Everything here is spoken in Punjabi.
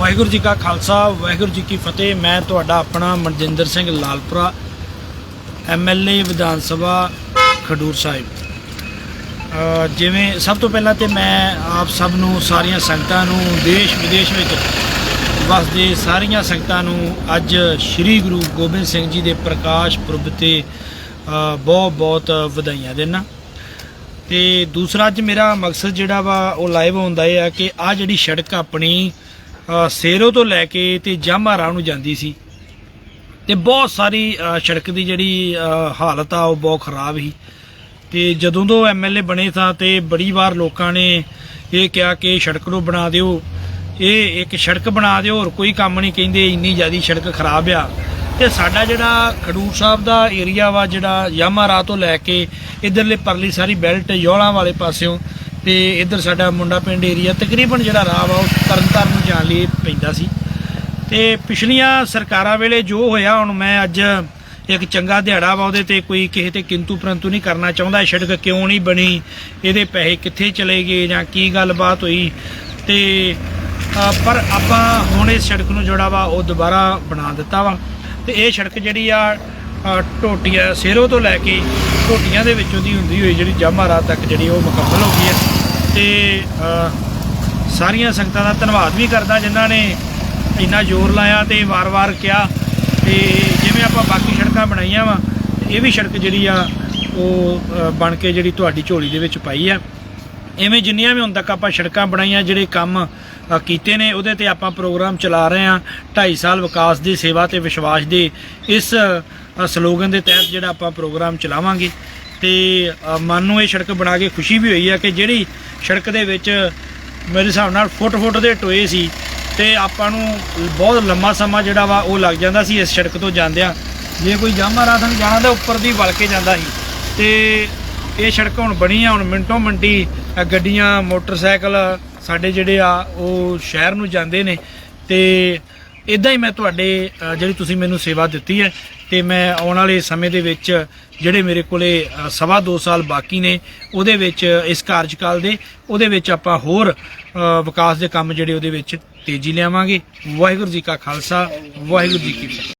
ਵਾਹਿਗੁਰੂ ਜੀ ਕਾ ਖਾਲਸਾ, ਵਾਹਿਗੁਰੂ ਜੀ ਕੀ ਫਤਿਹ। ਮੈਂ ਤੁਹਾਡਾ ਆਪਣਾ ਮਨਜਿੰਦਰ ਸਿੰਘ ਲਾਲਪੁਰਾ ਐਮਐਲਏ ਵਿਧਾਨ ਸਭਾ, ਖਡੂਰ ਸਾਹਿਬ। ਜਿਵੇਂ ਸਭ ਤੋਂ ਪਹਿਲਾਂ ਤੇ ਮੈਂ ਆਪ ਸਭ ਨੂੰ ਸਾਰੀਆਂ ਸੰਗਤਾਂ ਨੂੰ, ਦੇਸ਼ ਵਿਦੇਸ਼ ਵਿੱਚ ਵਸਦੇ ਸਾਰੀਆਂ ਸੰਗਤਾਂ ਨੂੰ ਅੱਜ ਸ੍ਰੀ ਗੁਰੂ ਗੋਬਿੰਦ ਸਿੰਘ ਜੀ ਦੇ ਪ੍ਰਕਾਸ਼ ਪੁਰਬ ਤੇ ਬਹੁਤ ਬਹੁਤ ਵਧਾਈਆਂ ਦੇਣਾ ਤੇ ਦੂਸਰਾ ਅੱਜ ਮੇਰਾ ਮਕਸਦ ਜਿਹੜਾ ਵਾ, ਉਹ ਲਾਈਵ ਹੁੰਦਾ ਇਹ ਆ ਕਿ ਆ ਜਿਹੜੀ ਸੜਕ ਆਪਣੀ ਸੇਰੋ ਤੋਂ ਲੈ ਕੇ ਤੇ ਜਾਮਾਰਾ ਨੂੰ ਜਾਂਦੀ ਸੀ। ਤੇ ਬਹੁਤ ਸਾਰੀ ਸੜਕ ਦੀ ਜਿਹੜੀ ਹਾਲਤ ਆ, ਉਹ ਬਹੁਤ ਖਰਾਬ ਸੀ। ਤੇ ਜਦੋਂ ਤੋਂ ਐਮਐਲਏ ਬਣੇ ਤਾਂ ਤੇ ਬੜੀ ਵਾਰ ਲੋਕਾਂ ਨੇ ਇਹ ਕਿਹਾ ਕਿ ਸੜਕ ਨੂੰ ਬਣਾ ਦਿਓ। ਇਹ ਇੱਕ ਸੜਕ ਬਣਾ ਦਿਓ, ਹੋਰ ਕੋਈ ਕੰਮ ਨਹੀਂ ਕਹਿੰਦੇ, ਇੰਨੀ ਜ਼ਿਆਦੀ ਸੜਕ ਖਰਾਬ ਆ। ਤੇ ਸਾਡਾ ਜਿਹੜਾ ਖਡੂਰ ਸਾਹਿਬ ਦਾ ਏਰੀਆ ਵਾ, ਜਿਹੜਾ ਯਾਮਾਰਾ ਤੋਂ ਲੈ ਕੇ ਇਧਰਲੇ ਪਰਲੀ ਸਾਰੀ ਬੈਲਟ ਯੋਲਾਂ ਵਾਲੇ ਪਾਸਿਓਂ ਤੇ ਇੱਧਰ ਸਾਡਾ ਮੁੰਡਾ ਪਿੰਡ ਏਰੀਆ ਤਕਰੀਬਨ ਜਿਹੜਾ ਰਾਹ ਵਾ ਉਹ ਤਰਨਤਾਰਨ ਨੂੰ ਜਾਣ ਲਈ ਪੈਂਦਾ ਸੀ। ਤੇ ਪਿਛਲੀਆਂ ਸਰਕਾਰਾਂ ਵੇਲੇ ਜੋ ਹੋਇਆ ਹੁਣ ਮੈਂ ਅੱਜ ਇੱਕ ਚੰਗਾ ਦਿਹਾੜਾ ਵਾ ਉਹਦੇ ਤੇ ਕੋਈ ਕਿਸੇ ਤੇ ਕਿੰਤੂ ਪਰੰਤੂ ਨਹੀਂ ਕਰਨਾ ਚਾਹੁੰਦਾ ਇਹ ਸੜਕ ਕਿਉਂ ਨਹੀਂ ਬਣੀ ਇਹਦੇ ਪੈਸੇ ਕਿੱਥੇ ਚਲੇ ਗਏ ਜਾਂ ਕੀ ਗੱਲਬਾਤ ਹੋਈ। ਤੇ ਪਰ ਆਪਾਂ ਹੁਣ ਇਸ ਸੜਕ ਨੂੰ ਜਿਹੜਾ ਵਾ ਉਹ ਦੁਬਾਰਾ ਬਣਾ ਦਿੱਤਾ ਵਾ। ਤੇ ਇਹ ਸੜਕ ਜਿਹੜੀ ਆ ਅ, ਟੋਟੀਆਂ ਸੇਰੋ ਤੋਂ ਲੈ ਕੇ ਢੋਟੀਆਂ ਦੇ ਵਿੱਚੋਂ ਦੀ ਹੁੰਦੀ ਹੋਈ ਜਿਹੜੀ ਜਾਮਾਰਾ ਤੱਕ ਜਿਹੜੀ ਉਹ ਮੁਕੰਮਲ ਹੋ ਗਈ ਹੈ। ਤੇ ਸਾਰੀਆਂ ਸੰਗਤਾਂ ਦਾ ਧੰਨਵਾਦ ਵੀ ਕਰਦਾ ਜਿਨ੍ਹਾਂ ਨੇ ਇੰਨਾ ਜ਼ੋਰ ਲਾਇਆ ਤੇ ਵਾਰ-ਵਾਰ ਕਿਹਾ। ਤੇ ਜਿਵੇਂ ਆਪਾਂ ਬਾਕੀ ਸੜਕਾਂ ਬਣਾਈਆਂ ਵਾ ਇਹ ਵੀ ਸੜਕ ਜਿਹੜੀ ਆ, ਉਹ ਬਣ ਕੇ ਜਿਹੜੀ ਤੁਹਾਡੀ ਝੋਲੀ ਦੇ ਵਿੱਚ ਪਾਈ ਆ ਐਵੇਂ ਜਿੰਨੀਆਂ ਵੀ ਹੁਣ ਤੱਕ ਆਪਾਂ ਸੜਕਾਂ ਬਣਾਈਆਂ, ਜਿਹੜੇ ਕੰਮ ਕੀਤੇ ਨੇ, ਉਹਦੇ ਤੇ ਆਪਾਂ ਪ੍ਰੋਗਰਾਮ ਚਲਾ ਰਹੇ ਆ 2.5 ਸਾਲ ਵਿਕਾਸ ਦੀ, ਸੇਵਾ ਤੇ ਵਿਸ਼ਵਾਸ ਦੇ। ਇਸ ਸਲੋਗਨ ਦੇ ਤਹਿਤ ਜਿਹੜਾ ਆਪਾਂ ਪ੍ਰੋਗਰਾਮ ਚਲਾਵਾਂਗੇ ਤੇ ਮਨ ਨੂੰ ਇਹ ਸੜਕ ਬਣਾ ਕੇ ਖੁਸ਼ੀ ਵੀ ਹੋਈ ਆ ਕਿ ਜਿਹੜੀ ਸੜਕ ਦੇ ਵਿੱਚ ਮੇਰੇ ਹਿਸਾਬ ਨਾਲ ਫੁੱਟ ਫੁੱਟ ਦੇ ਟੋਏ ਸੀ ਤੇ ਆਪਾਂ ਨੂੰ ਬਹੁਤ ਲੰਮਾ ਸਮਾਂ ਜਿਹੜਾ ਵਾ ਉਹ ਲੱਗ ਜਾਂਦਾ ਸੀ ਇਸ ਸੜਕ ਤੋਂ ਜਾਂਦਿਆਂ। ਜੇ ਕੋਈ ਜਾਮਾ ਰਾਤ ਜਾਣਾ ਤਾਂ ਉੱਪਰ ਦੀ ਵਲ ਕੇ ਜਾਂਦਾ ਸੀ। ਤੇ ਇਹ ਸੜਕ ਹੁਣ ਬਣੀ ਆ, ਹੁਣ ਮਿੰਟੋ ਮਿੰਟੀ ਗੱਡੀਆਂ, ਮੋਟਰਸਾਈਕਲ ਸਾਡੇ ਜਿਹੜੇ ਆ, ਉਹ ਸ਼ਹਿਰ ਨੂੰ ਜਾਂਦੇ ਨੇ ਤੇ ਇਦਾਂ ਹੀ ਮੈਂ ਤੁਹਾਡੇ ਜਿਹੜੀ ਤੁਸੀਂ ਮੈਨੂੰ ਸੇਵਾ ਦਿੱਤੀ ਹੈ ਤੇ ਮੈਂ ਆਉਣ ਵਾਲੇ ਸਮੇਂ ਦੇ ਵਿੱਚ ਜਿਹੜੇ ਮੇਰੇ ਕੋਲੇ ਸਵਾ ਦੋ ਸਾਲ ਬਾਕੀ ਨੇ, ਉਹਦੇ ਵਿੱਚ, ਇਸ ਕਾਰਜਕਾਲ ਦੇ, ਉਹਦੇ ਵਿੱਚ ਆਪਾਂ ਹੋਰ ਵਿਕਾਸ ਦੇ ਕੰਮ ਜਿਹੜੇ ਉਹਦੇ ਵਿੱਚ ਤੇਜ਼ੀ ਲਿਆਵਾਂਗੇ। ਵਾਹਿਗੁਰੂ ਜੀ ਕਾ ਖਾਲਸਾ, ਵਾਹਿਗੁਰੂ ਜੀ ਕੀ ਫਤਿਹ।